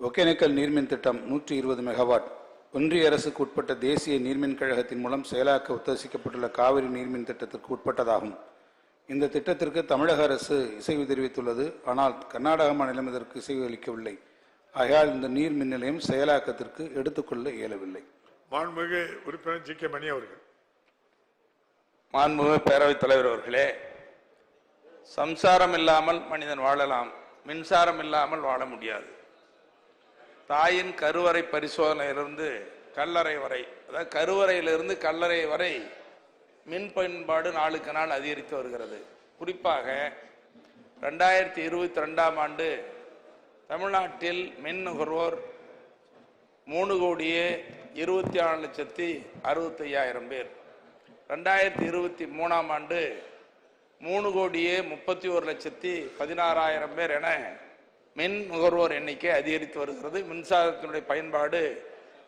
ஒகேனக்கல் நீர்மின் திட்டம் நூற்றி இருபது மெகாவாட் ஒன்றிய அரசுக்கு உட்பட்ட தேசிய நீர்மின் கழகத்தின் மூலம் செயலாக்க உத்தேசிக்கப்பட்டுள்ள காவிரி நீர்மின் திட்டத்திற்கு உட்பட்டதாகும். இந்த திட்டத்திற்கு தமிழக அரசு இசைவு தெரிவித்துள்ளது. ஆனால் கர்நாடக மாநிலம் இதற்கு இசைவு அளிக்கவில்லை. ஆகையால் இந்த நீர் மின் நிலையம் செயலாக்கத்திற்கு எடுத்துக்கொள்ள இயலவில்லை. மாண்புமிகு உறுப்பினர் ஜி கே மணி அவர்கள். மாண்புமிகு பேரவைத் தலைவர் அவர்களே சம்சாரம் இல்லாமல் மனிதன் வாழலாம். மின்சாரம் இல்லாமல் வாழ முடியாது. தாயின் கருவறை பரிசோதனையிலிருந்து கல்லறை வரை அதாவது கருவறையிலிருந்து கல்லறை வரை மின் பயன்பாடு நாளுக்கு நாள் அதிகரித்து வருகிறது. குறிப்பாக ரெண்டாயிரத்தி இருபத்தி ரெண்டாம் ஆண்டு தமிழ்நாட்டில் மின் நுகர்வோர் மூணு கோடியே இருபத்தி ஆறு லட்சத்தி அறுபத்தையாயிரம் பேர். ரெண்டாயிரத்தி இருபத்தி மூணாம் ஆண்டு மூணு கோடியே முப்பத்தி ஒரு லட்சத்தி பதினாறாயிரம் பேர் என மின் நுகர்வோர் எண்ணிக்கை அதிகரித்து வருகிறது. மின்சாரத்தினுடைய பயன்பாடு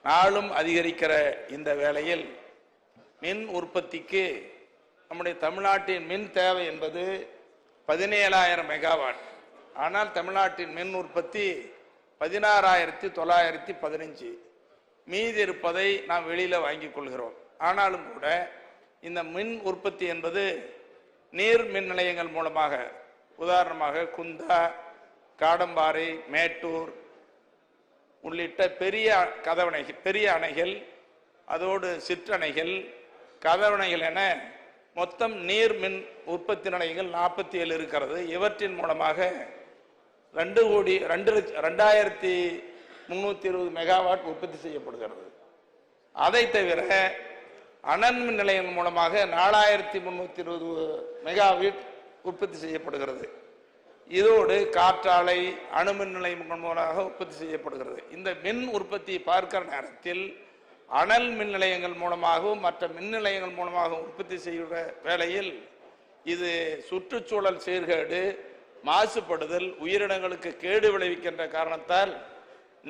நாளும் அதிகரிக்கிற இந்த வேளையில் மின் உற்பத்திக்கு நம்முடைய தமிழ்நாட்டின் மின் தேவை என்பது பதினேழாயிரம் மெகாவாட். ஆனால் தமிழ்நாட்டின் மின் உற்பத்தி பதினாறாயிரத்தி தொள்ளாயிரத்தி பதினஞ்சு. மீதி இருப்பதை நாம் வெளியில் வாங்கிக் கொள்கிறோம். ஆனாலும் கூட இந்த மின் உற்பத்தி என்பது நீர் மின் நிலையங்கள் மூலமாக உதாரணமாக குந்தா காடம்பாறை மேட்டூர் உள்ளிட்ட பெரிய கதவணை பெரிய அணைகள் அதோடு சிற்றணைகள். கதவணைகள் என மொத்தம் நீர் மின் உற்பத்தி நிலையங்கள் நாற்பத்தி ஏழு இருக்கிறது. இவற்றின் மூலமாக ரெண்டு கோடி ரெண்டு லட்ச ரெண்டாயிரத்தி முந்நூற்றி இருபது மெகாவாட் உற்பத்தி செய்யப்படுகிறது. அதை தவிர அனன்மின் நிலையங்கள் மூலமாக நாலாயிரத்தி முந்நூற்றி இருபது மெகாவாட் உற்பத்தி செய்யப்படுகிறது. இதோடு காற்றாலை அணுமின் நிலையம் மூலமாக உற்பத்தி செய்யப்படுகிறது. இந்த மின் உற்பத்தியை பார்க்கிற நேரத்தில் அனல் மின் நிலையங்கள் மூலமாகவும் மற்ற மின் நிலையங்கள் மூலமாகவும் உற்பத்தி செய்கிற வேளையில் இது சுற்றுச்சூழல் சீர்கேடு மாசுபடுதல் உயிரினங்களுக்கு கேடு விளைவிக்கின்ற காரணத்தால்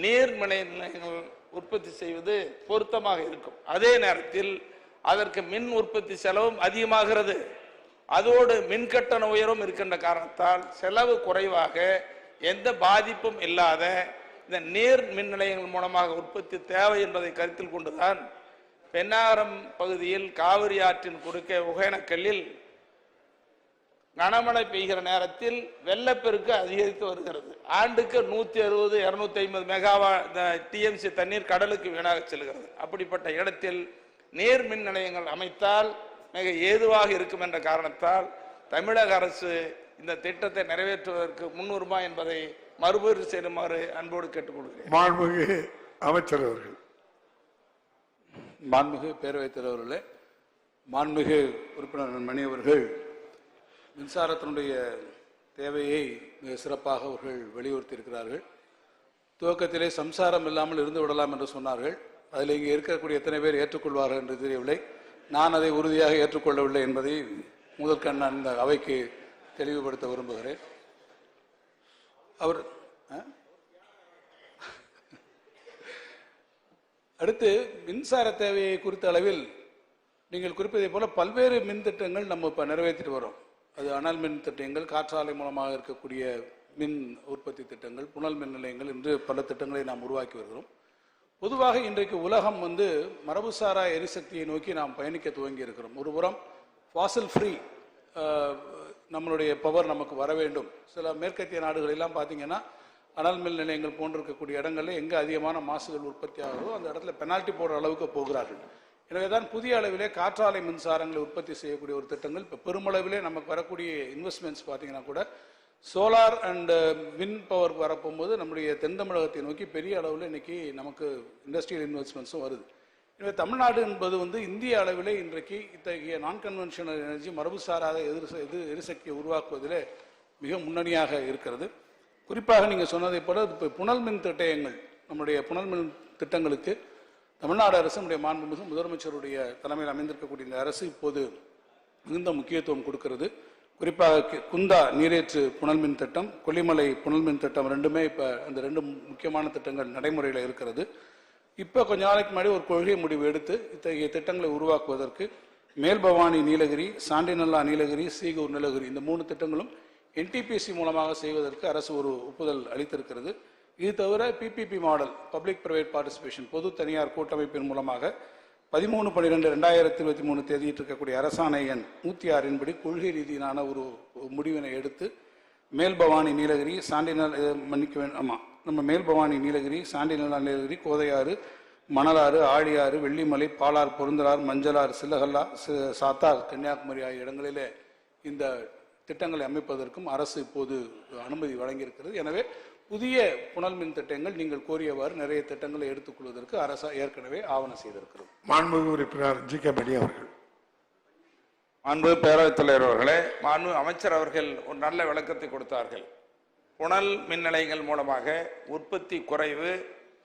நீர் நிலையங்கள் உற்பத்தி செய்வது பொருத்தமாக இருக்கும். அதே நேரத்தில் அதற்கு மின் உற்பத்தி செலவும் அதிகமாகிறது. அதோடு மின்கட்டண உயரம் இருக்கின்ற காரணத்தால் செலவு குறைவாக எந்த பாதிப்பும் இல்லாத இந்த நீர் மின் நிலையங்கள் மூலமாக உற்பத்தி தேவை என்பதை கருத்தில் கொண்டுதான் பெண்ணாகரம் பகுதியில் காவிரி ஆற்றின் குறுக்கே ஒகேனக்கல்லில் கனமழை பெய்கிற நேரத்தில் வெள்ளப்பெருக்கு அதிகரித்து வருகிறது. ஆண்டுக்கு நூற்றி அறுபது இரநூத்தி ஐம்பது மெகாவா டிஎம்சி தண்ணீர் கடலுக்கு வீணாக செல்கிறது. அப்படிப்பட்ட இடத்தில் நீர் மின் நிலையங்கள் அமைத்தால் மிக ஏதுவாக இருக்கும் என்ற காரணத்தால் தமிழக அரசு இந்த திட்டத்தை நிறைவேற்றுவதற்கு முன்னுரிமா என்பதை மறுபரிசீலனை செய்யுமாறு அன்போடு கேட்டுக்கொள்கிறேன் மாண்புமிகு அமைச்சர் அவர்கள். மாண்புமிகு பேரவைத் தலைவர்களே மாண்புமிகு உறுப்பினர் மணி அவர்கள் மின்சாரத்தினுடைய தேவையை மிக சிறப்பாக அவர்கள் வலியுறுத்தி இருக்கிறார்கள் துவக்கத்திலே சம்சாரம் இல்லாமல் இருந்து விடலாம் என்று சொன்னார்கள். அதில் இங்கே இருக்கக்கூடிய எத்தனை பேர் ஏற்றுக்கொள்வார்கள் என்று தெரியவில்லை. நான் அதை உறுதியாக ஏற்றுக்கொள்ளவில்லை என்பதை முதற்கண் அந்த இந்த அவைக்கு தெளிவுபடுத்த விரும்புகிறேன். அவர் ஆ? அடுத்து மின்சார தேவையை குறித்த அளவில் நீங்கள் குறிப்பதை போல பல்வேறு மின் திட்டங்கள் நம்ம இப்போ நிறைவேற்றிட்டு வரோம். அது அனல் மின் திட்டங்கள் காற்றாலை மூலமாக இருக்கக்கூடிய மின் உற்பத்தி திட்டங்கள் புனல் மின் நிலையங்கள் என்று பல திட்டங்களை நாம் உருவாக்கி வருகிறோம். பொதுவாக இன்றைக்கு உலகம் வந்து மரபுசாரா எரிசக்தியை நோக்கி நாம் பயணிக்க துவங்கி இருக்கிறோம் ஒரு புறம் ஃபாசில் ஃப்ரீ நம்மளுடைய பவர் நமக்கு வர வேண்டும். சில மேற்கத்திய நாடுகள் எல்லாம் பார்த்தீங்கன்னா அனல் மில் நிலையங்கள் போன்றிருக்கக்கூடிய இடங்களில் எங்கே அதிகமான மாசுகள் உற்பத்தி ஆகுதோ அந்த இடத்துல பெனால்ட்டி போடுற அளவுக்கு போகிறார்கள். எனவே தான் புதிய அளவிலே காற்றாலை மின்சாரங்களை உற்பத்தி செய்யக்கூடிய ஒரு திட்டங்கள் இப்போ பெருமளவிலே நமக்கு வரக்கூடிய இன்வெஸ்ட்மெண்ட்ஸ் பார்த்தீங்கன்னா கூட சோலார் அண்டு வின் பவர் வரப்போகும்போது நம்முடைய தென் தமிழகத்தை நோக்கி பெரிய அளவில் இன்றைக்கி நமக்கு இண்டஸ்ட்ரியல் இன்வெஸ்ட்மெண்ட்ஸும் வருது. எனவே தமிழ்நாடு என்பது வந்து இந்திய அளவிலே இன்றைக்கு இத்தகைய நான் கன்வென்ஷனல் எனர்ஜி மரபு சாராத எதிர் எது எரிசக்தியை உருவாக்குவதிலே மிக முன்னணியாக இருக்கிறது. குறிப்பாக நீங்கள் சொன்னதை போல இப்போ புனல் மின் திட்டங்கள் நம்முடைய புனல் மின் திட்டங்களுக்கு தமிழ்நாடு அரசு நம்முடைய மாண்புமிகு முதலமைச்சருடைய தலைமையில் அமைந்திருக்கக்கூடிய இந்த அரசு இப்போது மிகுந்த முக்கியத்துவம் கொடுக்கிறது. குறிப்பாக குந்தா நீரேற்று புனல் மின் திட்டம் கொல்லிமலை புனல் மின் திட்டம் ரெண்டுமே இப்போ அந்த ரெண்டு முக்கியமான திட்டங்கள் நடைமுறையில் இருக்கிறது. இப்போ கொஞ்ச நாளைக்கு முன்னாடி ஒரு கொள்கை முடிவு எடுத்து இத்தகைய திட்டங்களை உருவாக்குவதற்கு மேல்பவானி நீலகிரி சாண்டிநல்லா நீலகிரி சீகூர் நீலகிரி இந்த மூணு திட்டங்களும் என்டிபிசி மூலமாக செய்வதற்கு அரசு ஒரு ஒப்புதல் அளித்திருக்கிறது. இது தவிர PPP model public private participation பொது தனியார் கூட்டமைப்பின் மூலமாக பதிமூணு பன்னிரெண்டு ரெண்டாயிரத்தி இருபத்தி மூணு தேதியிட்டு இருக்கக்கூடிய அரசாணை எண் நூற்றி ஆறின்படி கொள்கை ரீதியிலான ஒரு முடிவினை எடுத்து மேல்பவானி நீலகிரி சாண்டினல் மன்னிக்க வேண்டும் ஆமாம் நம்ம மேல்பவானி நீலகிரி சாண்டினல் நீலகிரி கோதையாறு மணலாறு ஆழியாறு வெள்ளிமலை பாலார் பொருந்தலார் மஞ்சளார் சில்லகல்லா சாத்தார் கன்னியாகுமரி ஆகிய இடங்களிலே இந்த திட்டங்களை அமைப்பதற்கும் அரசு இப்போது அனுமதி வழங்கியிருக்கிறது. எனவே புதிய புனல் மின் திட்டங்கள் நீங்கள் கோரியவாறு நிறைய திட்டங்களை எடுத்துக்கொள்வதற்கு அரசு ஏற்கனவே ஆவணம் செய்திருக்கிறது. மாண்புமிகு உறுப்பினர் ஜி கே மணி அவர்கள். மாண்பு பேரவைத் தலைவர் அவர்களே மாண்பு அமைச்சர் அவர்கள் ஒரு நல்ல விளக்கத்தை கொடுத்தார்கள். புனல் மின் நிலையங்கள் மூலமாக உற்பத்தி குறைவு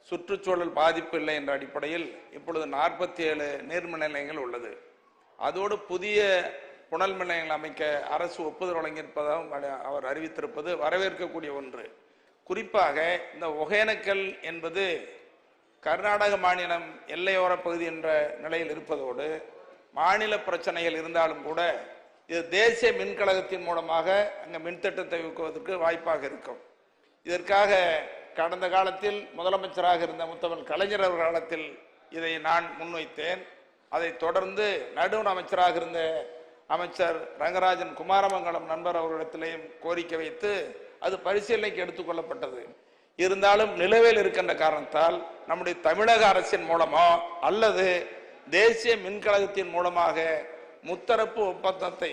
சுற்றுச்சூழல் பாதிப்பு இல்லை என்ற அடிப்படையில் இப்பொழுது நாற்பத்தி ஏழு நீர்மின் நிலையங்கள் உள்ளது. அதோடு புதிய புனல் மின் நிலையங்கள் அமைக்க அரசு ஒப்புதல் வழங்கியிருப்பதாகவும் அவர் அறிவித்திருப்பது வரவேற்கக்கூடிய ஒன்று. குறிப்பாக இந்த ஒகேனக்கல் என்பது கர்நாடக மாநிலம் எல்லையோர பகுதி என்ற நிலையில் இருப்பதோடு மாநில பிரச்சனைகள் இருந்தாலும் கூட இது தேசிய மின்கழகத்தின் மூலமாக அங்கே மின்திட்டத்தை ஊக்குவதற்கு வாய்ப்பாக இருக்கும். இதற்காக கடந்த காலத்தில் முதலமைச்சராக இருந்த முத்தவன் கலைஞர் அவர் காலத்தில் இதை நான் முன்வைத்தேன். அதை தொடர்ந்து நடுவண் அமைச்சராக இருந்த அமைச்சர் ரங்கராஜன் குமாரமங்கலம் நண்பர் அவர்களிடத்திலேயும் கோரிக்கை வைத்து அது பரிசீலனைக்கு எடுத்துக்கொள்ளப்பட்டது. இருந்தாலும் நிலுவையில் இருக்கின்ற காரணத்தால் நம்முடைய தமிழக அரசின் மூலமோ அல்லது தேசிய மின்கழகத்தின் மூலமாக முத்தரப்பு ஒப்பந்தத்தை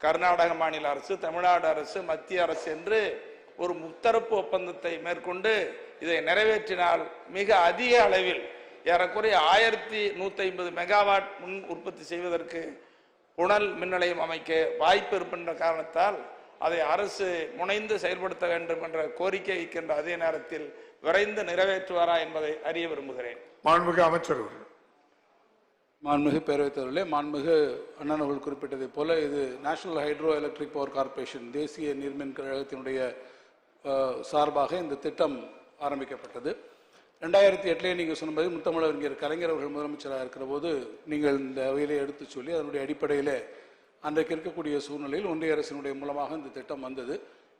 கர்நாடக மாநில அரசு தமிழ்நாடு அரசு மத்திய அரசு என்று ஒரு முத்தரப்பு ஒப்பந்தத்தை மேற்கொண்டு இதை நிறைவேற்றினால் மிக அதிக அளவில் ஏறக்குறைய ஆயிரத்தி நூத்தி ஐம்பது மெகாவாட் மின் உற்பத்தி செய்வதற்கு புனல் மின் நிலையம் அமைக்க வாய்ப்பு இருப்பின்ற காரணத்தால் அதை அரசு முனைந்து செயல்படுத்த வேண்டும் என்ற கோரிக்கை வைக்கின்ற அதே நேரத்தில் விரைந்து நிறைவேற்றுவாரா என்பதை அறிய விரும்புகிறேன். மாண்புமிகு அமைச்சர் மாண்புமிகு பேரவைத் தலைவர்களே மாண்புமிகு அண்ணன் அவர்கள் குறிப்பிட்டதைப் போல இது national hydro electric power corporation தேசிய நீர்மின் கழகத்தினுடைய சார்பாக இந்த திட்டம் ஆரம்பிக்கப்பட்டது. ரெண்டாயிரத்தி எட்டுலேயே நீங்கள் சொன்னபடி முத்தமிழறிஞர் கலைஞர் அவர்கள் முதலமைச்சராக இருக்கிற போது நீங்கள் இந்த அவையிலே எடுத்துச் சொல்லி அதனுடைய அடிப்படையில் அன்றைக்கு இருக்கக்கூடிய சூழ்நிலையில் ஒன்றிய அரசினுடைய மூலமாக இந்த திட்டம் வந்தது.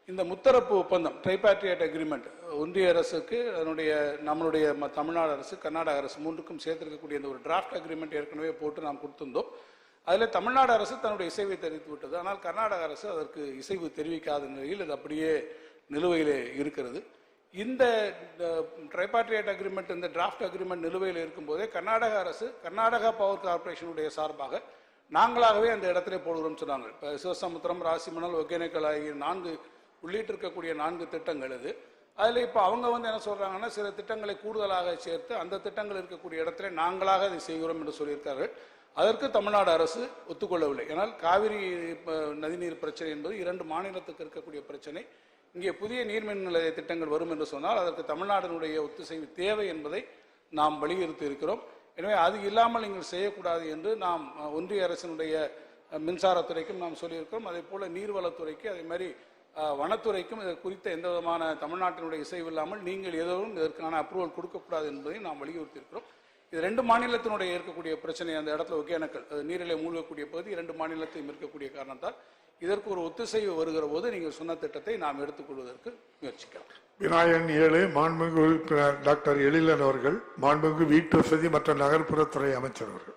இந்த முத்தரப்பு ஒப்பந்தம் ட்ரைபாட்ரியேட் அக்ரிமெண்ட் ஒன்றிய அரசுக்கு அதனுடைய நம்மளுடைய தமிழ்நாடு அரசு கர்நாடக அரசு மூன்றுக்கும் சேர்த்திருக்கக்கூடிய இந்த ஒரு டிராஃப்ட் அக்ரிமெண்ட் ஏற்கனவே போட்டு நாம் கொடுத்திருந்தோம். அதில் தமிழ்நாடு அரசு தன்னுடைய இசைவை தெரிவித்து விட்டது. ஆனால் கர்நாடக அரசு அதற்கு இசைவு தெரிவிக்காத நிலையில் அது அப்படியே நிலுவையிலே இருக்கிறது. இந்த ட்ரைபாட்ரியேட் அக்ரிமெண்ட் இந்த டிராஃப்ட் அக்ரிமெண்ட் நிலுவையில் இருக்கும்போதே கர்நாடக அரசு கர்நாடகா பவர் கார்ப்பரேஷனுடைய சார்பாக நாங்களாகவே அந்த இடத்திலே போடுகிறோம் சொன்னாங்க. இப்போ சிவசமுத்திரம் ராசிமணல் ஒகேனக்கல் ஆகிய நான்கு உள்ளிட்டு இருக்கக்கூடிய நான்கு திட்டங்கள் இது. அதில் இப்போ அவங்க வந்து என்ன சொல்கிறாங்கன்னா சில திட்டங்களை கூடுதலாக சேர்த்து அந்த திட்டங்கள் இருக்கக்கூடிய இடத்துல நாங்களாக அதை செய்கிறோம் என்று சொல்லியிருக்கார்கள். அதற்கு தமிழ்நாடு அரசு ஒத்துக்கொள்ளவில்லை. ஏன்னால் காவிரி நதிநீர் பிரச்சனை என்பது இரண்டு மாநிலத்துக்கு இருக்கக்கூடிய பிரச்சனை. இங்கே புதிய நீர்மின் நிலைய திட்டங்கள் வரும் என்று சொன்னால் அதற்கு தமிழ்நாட்டினுடைய ஒத்துசைவு தேவை என்பதை நாம் வலியுறுத்தி இருக்கிறோம் எனவே அது இல்லாமல் நீங்கள் செய்யக்கூடாது என்று நாம் ஒன்றிய அரசினுடைய மின்சாரத்துறைக்கும் நாம் சொல்லியிருக்கிறோம். அதே போல நீர்வளத்துறைக்கு அதே மாதிரி வனத்துறைக்கும் இது குறித்த எந்த விதமான தமிழ்நாட்டினுடைய இசைவு இல்லாமல் நீங்கள் எதுவும் இதற்கான அப்ரூவல் கொடுக்கக்கூடாது என்பதையும் நாம் வலியுறுத்தியிருக்கிறோம். இது ரெண்டு மாநிலத்தினுடைய இருக்கக்கூடிய பிரச்சனை அந்த இடத்துல ஒகேனக்கல் அது நீரிலே மூழ்கக்கூடிய பகுதி இரண்டு மாநிலத்தையும் இருக்கக்கூடிய காரணத்தால் இதற்கு ஒரு ஒத்திசைவு வருகிற போது நீங்கள் சொன்ன திட்டத்தை நாம் எடுத்துக்கொள்வதற்கு முயற்சிக்கலாம். விநாயகன் ஏழு மாண்புமிகு உறுப்பினர் டாக்டர் எழிலன் அவர்கள் மாண்புமிகு வீட்டு வசதி மற்றும் நகர்ப்புறத்துறை அமைச்சர் அவர்கள்.